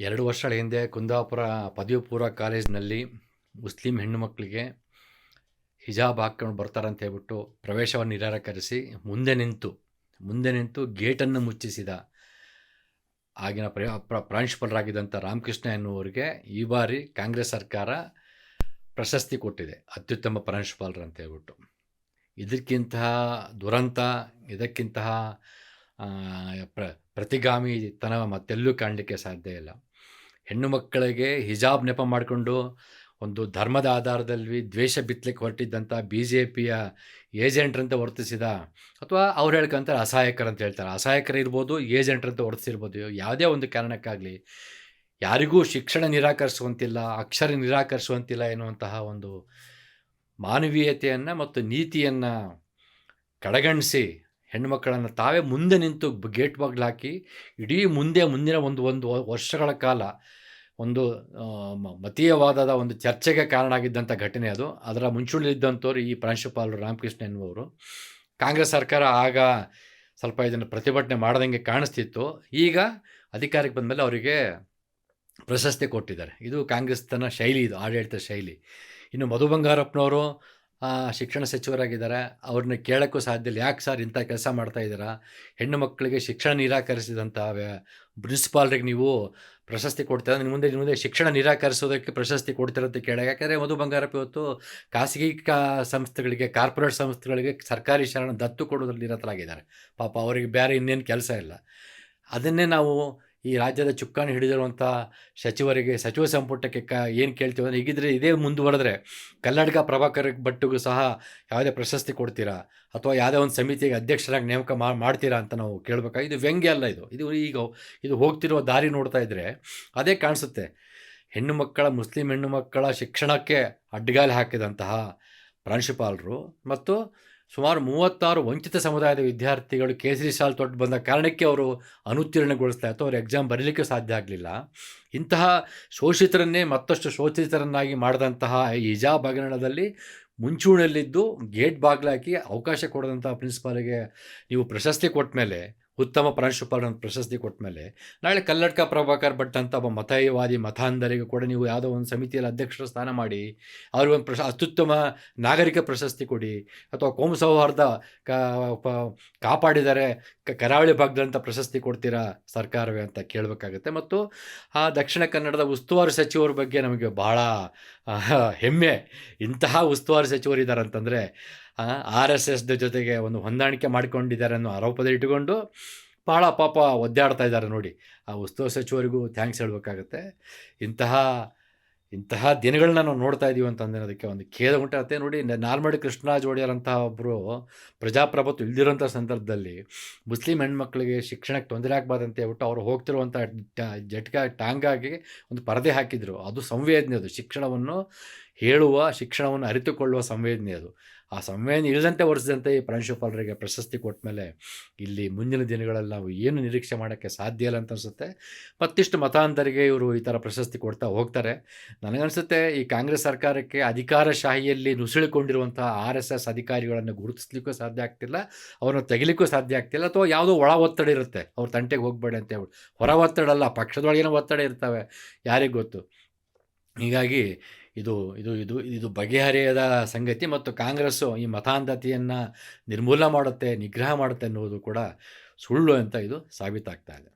ಎರಡು ವರ್ಷಗಳ ಹಿಂದೆ ಕುಂದಾಪುರ ಪದವಿ ಪೂರ್ವ ಕಾಲೇಜಿನಲ್ಲಿ ಮುಸ್ಲಿಂ ಹೆಣ್ಣು ಮಕ್ಕಳಿಗೆ ಹಿಜಾಬ್ ಹಾಕ್ಕೊಂಡು ಬರ್ತಾರಂತ ಹೇಳ್ಬಿಟ್ಟು ಪ್ರವೇಶವನ್ನು ನಿರಾಕರಿಸಿ ಮುಂದೆ ನಿಂತು ಮುಂದೆ ನಿಂತು ಗೇಟನ್ನು ಮುಚ್ಚಿಸಿದ ಆಗಿನ ಪ್ರ, ಪ್ರ- ಪ್ರಾಂಶುಪಾಲರಾಗಿದ್ದಂಥ ರಾಮಕೃಷ್ಣ ಎನ್ನುವರಿಗೆ ಈ ಬಾರಿ ಕಾಂಗ್ರೆಸ್ ಸರ್ಕಾರ ಪ್ರಶಸ್ತಿ ಕೊಟ್ಟಿದೆ, ಅತ್ಯುತ್ತಮ ಪ್ರಾಂಶುಪಾಲರು ಅಂತ ಹೇಳ್ಬಿಟ್ಟು. ಇದಕ್ಕಿಂತಹ ದುರಂತ, ಇದಕ್ಕಿಂತಹ ಪ್ರ ಪ್ರತಿಗಾಮಿತನ ಮತ್ತೆಲ್ಲೂ ಕಾಣಲಿಕ್ಕೆ ಸಾಧ್ಯ ಇಲ್ಲ. ಹೆಣ್ಣು ಮಕ್ಕಳಿಗೆ ಹಿಜಾಬ್ ನೆಪ ಮಾಡಿಕೊಂಡು ಒಂದು ಧರ್ಮದ ಆಧಾರದಲ್ಲಿ ದ್ವೇಷ ಬಿತ್ತಲಿಕ್ಕೆ ಹೊರಟಿದ್ದಂಥ ಬಿ ಜೆ ಪಿಯ ಏಜೆಂಟ್ರಂತ ವರ್ತಿಸಿದ ಅಥವಾ ಅವ್ರು ಹೇಳ್ಕೊಂತಾರೆ ಅಸಹಾಯಕರಂತ ಹೇಳ್ತಾರೆ. ಅಸಹಾಯಕರು ಇರ್ಬೋದು, ಏಜೆಂಟ್ರಂತ ವರ್ತಿಸಿರ್ಬೋದು. ಯಾವುದೇ ಒಂದು ಕಾರಣಕ್ಕಾಗಲಿ ಯಾರಿಗೂ ಶಿಕ್ಷಣ ನಿರಾಕರಿಸುವಂತಿಲ್ಲ, ಅಕ್ಷರ ನಿರಾಕರಿಸುವಂತಿಲ್ಲ ಎನ್ನುವಂತಹ ಒಂದು ಮಾನವೀಯತೆಯನ್ನು ಮತ್ತು ನೀತಿಯನ್ನು ಕಡೆಗಣಿಸಿ ಹೆಣ್ಣುಮಕ್ಕಳನ್ನು ತಾವೇ ಮುಂದೆ ನಿಂತು ಗೇಟ್ ಬಾಗಿಲು ಹಾಕಿ ಇಡೀ ಮುಂದೆ ಮುಂದಿನ ಒಂದು ಒಂದು ವರ್ಷಗಳ ಕಾಲ ಒಂದು ಮತೀಯವಾದದ ಒಂದು ಚರ್ಚೆಗೆ ಕಾರಣ ಆಗಿದ್ದಂಥ ಘಟನೆ ಅದು. ಅದರ ಮುಂಚೂಣಿಲಿದ್ದಂಥವ್ರು ಈ ಪ್ರಾಂಶುಪಾಲರು ರಾಮಕೃಷ್ಣ ಎನ್ನುವರು ಕಾಂಗ್ರೆಸ್ ಸರ್ಕಾರ ಆಗ ಸ್ವಲ್ಪ ಇದನ್ನು ಪ್ರತಿಭಟನೆ ಮಾಡದಂಗೆ ಕಾಣಿಸ್ತಿತ್ತು. ಈಗ ಅಧಿಕಾರಕ್ಕೆ ಬಂದಮೇಲೆ ಅವರಿಗೆ ಪ್ರಶಸ್ತಿ ಕೊಟ್ಟಿದ್ದಾರೆ. ಇದು ಕಾಂಗ್ರೆಸ್ ತನ್ನ ಶೈಲಿ, ಇದು ಆಡಳಿತ ಶೈಲಿ. ಇನ್ನು ಮಧು ಬಂಗಾರಪ್ಪನವರು ಶಿಕ್ಷಣ ಸಚಿವರಾಗಿದ್ದಾರೆ. ಅವ್ರನ್ನ ಕೇಳೋಕ್ಕೂ ಸಾಧ್ಯ ಇಲ್ಲ. ಯಾಕೆ ಸರ್ ಇಂಥ ಕೆಲಸ ಮಾಡ್ತಾ ಇದ್ದೀರಾ? ಹೆಣ್ಣು ಮಕ್ಕಳಿಗೆ ಶಿಕ್ಷಣ ನಿರಾಕರಿಸಿದಂಥ ಪ್ರಿನ್ಸಿಪಾಲ್ರಿಗೆ ನೀವು ಪ್ರಶಸ್ತಿ ಕೊಡ್ತೀರಾ? ನಿಮ್ಮ ಮುಂದೆ ನಿಮ್ಮ ಮುಂದೆ ಶಿಕ್ಷಣ ನಿರಾಕರಿಸೋದಕ್ಕೆ ಪ್ರಶಸ್ತಿ ಕೊಡ್ತೀರ ಅಂತ ಕೇಳ. ಯಾಕಂದರೆ ಮಧು ಬಂಗಾರಪ್ಪ ಇವತ್ತು ಖಾಸಗಿ ಕಾ, ಸಂಸ್ಥೆಗಳಿಗೆ, ಕಾರ್ಪೊರೇಟ್ ಸಂಸ್ಥೆಗಳಿಗೆ ಸರ್ಕಾರಿ ಶರಣ ದತ್ತು ಕೊಡೋದ್ರಲ್ಲಿ ನಿರತರಾಗಿದ್ದಾರೆ. ಪಾಪ ಅವರಿಗೆ ಬೇರೆ ಇನ್ನೇನು ಕೆಲಸ ಇಲ್ಲ. ಅದನ್ನೇ ನಾವು ಈ ರಾಜ್ಯದ ಚುಕ್ಕಾಣಿ ಹಿಡಿದಿರುವಂಥ ಸಚಿವರಿಗೆ, ಸಚಿವ ಸಂಪುಟಕ್ಕೆ ಕ, ಏನು ಕೇಳ್ತೀವಿ ಅಂದರೆ, ಹೀಗಿದ್ರೆ ಇದೇ ಮುಂದುವರೆದ್ರೆ ಕರ್ನಾಟಕ ಪ್ರಭಾಕರ್ ಭಟ್ಟಿಗೂ ಸಹ ಯಾವುದೇ ಪ್ರಶಸ್ತಿ ಕೊಡ್ತೀರಾ? ಅಥವಾ ಯಾವುದೇ ಒಂದು ಸಮಿತಿಗೆ ಅಧ್ಯಕ್ಷರಾಗಿ ನೇಮಕ ಮಾಡ್ತೀರಾ ಅಂತ ನಾವು ಕೇಳಬೇಕಾಗಿ ಇದು ವ್ಯಂಗ್ಯ ಅಲ್ಲ ಇದು. ಇದು ಈಗ ಇದು ಹೋಗ್ತಿರುವ ದಾರಿ ನೋಡ್ತಾ ಇದ್ದರೆ ಅದೇ ಕಾಣಿಸುತ್ತೆ. ಹೆಣ್ಣು ಮಕ್ಕಳ, ಮುಸ್ಲಿಂ ಹೆಣ್ಣು ಮಕ್ಕಳ ಶಿಕ್ಷಣಕ್ಕೆ ಅಡ್ಡಗಾಲಿ ಹಾಕಿದಂತಹ ಪ್ರಾಂಶುಪಾಲರು ಮತ್ತು ಸುಮಾರು ಮೂವತ್ತಾರು ವಂಚಿತ ಸಮುದಾಯದ ವಿದ್ಯಾರ್ಥಿಗಳು ಕೇಸರಿ ಶಾಲ್ ತೊಟ್ಟು ಬಂದ ಕಾರಣಕ್ಕೆ ಅವರು ಅನುತ್ತೀರ್ಣಗೊಳಿಸ್ತಾ ಇತ್ತು. ಅವ್ರು ಎಕ್ಸಾಮ್ ಬರೀಲಿಕ್ಕೆ ಸಾಧ್ಯ ಆಗಲಿಲ್ಲ. ಇಂತಹ ಶೋಷಿತರನ್ನೇ ಮತ್ತಷ್ಟು ಶೋಷಿತರನ್ನಾಗಿ ಮಾಡಿದಂತಹ ಈಜಾ ಹಗರಣದಲ್ಲಿ ಮುಂಚೂಣಿಯಲ್ಲಿದ್ದು ಗೇಟ್ ಬಾಗಿಲಾಕಿ ಅವಕಾಶ ಕೊಡದಂತಹ ಪ್ರಿನ್ಸಿಪಾಲಿಗೆ ನೀವು ಪ್ರಶಸ್ತಿ ಕೊಟ್ಟ ಮೇಲೆ ಉತ್ತಮ ಪ್ರಾಂಶುಪಾಲರ ಪ್ರಶಸ್ತಿ ಕೊಟ್ಟ ಮೇಲೆ, ನಾಳೆ ಕಲ್ಲಡ್ಕ ಪ್ರಭಾಕರ್ ಭಟ್ ಅಂತ ಒಬ್ಬ ಮತಯವಾದಿ ಮತಾಂಧರಿಗೆ ಕೂಡ ನೀವು ಯಾವುದೋ ಒಂದು ಸಮಿತಿಯಲ್ಲಿ ಅಧ್ಯಕ್ಷರ ಸ್ಥಾನ ಮಾಡಿ, ಅವ್ರಿಗೆ ಒಂದು ಪ್ರಶ, ಅತ್ಯುತ್ತಮ ನಾಗರಿಕ ಪ್ರಶಸ್ತಿ ಕೊಡಿ, ಅಥವಾ ಕೋಮು ಸೌಹಾರ್ದ ಕಾಪಾಡಿದರೆ ಕರಾವಳಿ ಭಾಗದಂಥ ಪ್ರಶಸ್ತಿ ಕೊಡ್ತೀರಾ ಸರ್ಕಾರವೇ ಅಂತ ಕೇಳಬೇಕಾಗುತ್ತೆ. ಮತ್ತು ಆ ದಕ್ಷಿಣ ಕನ್ನಡದ ಉಸ್ತುವಾರಿ ಸಚಿವರ ಬಗ್ಗೆ ನಮಗೆ ಬಹಳ ಹೆಮ್ಮೆ. ಇಂತಹ ಉಸ್ತುವಾರಿ ಸಚಿವರು ಇದ್ದಾರೆ ಅಂತಂದರೆ ಆರ್ ಎಸ್ ಎಸ್ ಜೊತೆಗೆ ಒಂದು ಹೊಂದಾಣಿಕೆ ಮಾಡಿಕೊಂಡಿದ್ದಾರೆ ಅನ್ನೋ ಆರೋಪದ ಇಟ್ಟುಕೊಂಡು ಭಾಳ ಪಾಪ ಒದ್ದಾಡ್ತಾ ಇದ್ದಾರೆ ನೋಡಿ. ಆ ಉಸ್ತುವಾರಿ ಸಚಿವರಿಗೂ ಥ್ಯಾಂಕ್ಸ್ ಹೇಳಬೇಕಾಗತ್ತೆ. ಇಂತಹ ಇಂತಹ ದಿನಗಳನ್ನ ನಾವು ನೋಡ್ತಾ ಇದ್ದೀವಿ ಅಂತಂದರೆ ಅದಕ್ಕೆ ಒಂದು ಖೇದ ಉಂಟಾಗುತ್ತೆ ನೋಡಿ ನಾರ್ಮಡಿ ಕೃಷ್ಣರಾಜ್ ಒಡೆಯರ್ ಅಂತಹ ಒಬ್ಬರು ಪ್ರಜಾಪ್ರಭುತ್ವ ಇಲ್ದಿರೋಂಥ ಸಂದರ್ಭದಲ್ಲಿ ಮುಸ್ಲಿಂ ಹೆಣ್ಮಕ್ಳಿಗೆ ಶಿಕ್ಷಣಕ್ಕೆ ತೊಂದರೆ ಆಗ್ಬಾರ್ದಂತ ಹೇಳ್ಬಿಟ್ಟು ಅವರು ಹೋಗ್ತಿರುವಂಥ ಜಟ್ಕ ಟಾಂಗಾಗಿ ಒಂದು ಪರದೆ ಹಾಕಿದರು. ಅದು ಸಂವೇದನೆ ಅದು. ಶಿಕ್ಷಣವನ್ನು ಹೇಳುವ ಶಿಕ್ಷಣವನ್ನು ಅರಿತುಕೊಳ್ಳುವ ಸಂವೇದನೆ ಅದು. ಆ ಸಂವೇದನೆ ಇಲ್ಲದಂತೆ ಒರೆಸಿದಂತೆ ಈ ಪ್ರಾಂಶುಪಾಲರಿಗೆ ಪ್ರಶಸ್ತಿ ಕೊಟ್ಟ ಮೇಲೆ ಇಲ್ಲಿ ಮುಂದಿನ ದಿನಗಳಲ್ಲಿ ನಾವು ಏನು ನಿರೀಕ್ಷೆ ಮಾಡೋಕ್ಕೆ ಸಾಧ್ಯ ಇಲ್ಲ ಅಂತ ಅನಿಸುತ್ತೆ. ಮತ್ತಿಷ್ಟು ಮತಾಂತರಿಗೆ ಇವರು ಈ ಥರ ಪ್ರಶಸ್ತಿ ಕೊಡ್ತಾ ಹೋಗ್ತಾರೆ. ನನಗನ್ಸುತ್ತೆ ಈ ಕಾಂಗ್ರೆಸ್ ಸರ್ಕಾರಕ್ಕೆ ಅಧಿಕಾರಶಾಹಿಯಲ್ಲಿ ನುಸುಳಿಕೊಂಡಿರುವಂತಹ ಆರ್ ಎಸ್ ಎಸ್ ಅಧಿಕಾರಿಗಳನ್ನು ಗುರುತಿಸ್ಲಿಕ್ಕೂ ಸಾಧ್ಯ ಆಗ್ತಿಲ್ಲ, ಅವ್ರನ್ನ ತೆಗಿಲಿಕ್ಕೂ ಸಾಧ್ಯ ಆಗ್ತಿಲ್ಲ ಅಥವಾ ಯಾವುದೋ ಒಳ ಒತ್ತಡ ಇರುತ್ತೆ. ಅವ್ರ ತಂಟೆಗೆ ಹೋಗಬೇಡಿ ಅಂತ ಹೇಳಿ ಹೊರ ಒತ್ತಡ ಅಲ್ಲ, ಪಕ್ಷದೊಳಗಿನ ಒತ್ತಡ ಇರ್ತವೆ, ಯಾರಿಗೆ ಗೊತ್ತು? ಹೀಗಾಗಿ ಇದು ಇದು ಇದು ಇದು ಬಗೆಹರಿಯದ ಸಂಗತಿ ಮತ್ತು ಕಾಂಗ್ರೆಸ್ಸು ಈ ಮತಾಂಧತೆಯನ್ನು ನಿರ್ಮೂಲನೆ ಮಾಡುತ್ತೆ, ನಿಗ್ರಹ ಮಾಡುತ್ತೆ ಅನ್ನುವುದು ಕೂಡ ಸುಳ್ಳು ಅಂತ ಇದು ಸಾಬೀತಾಗ್ತಾ ಇದೆ.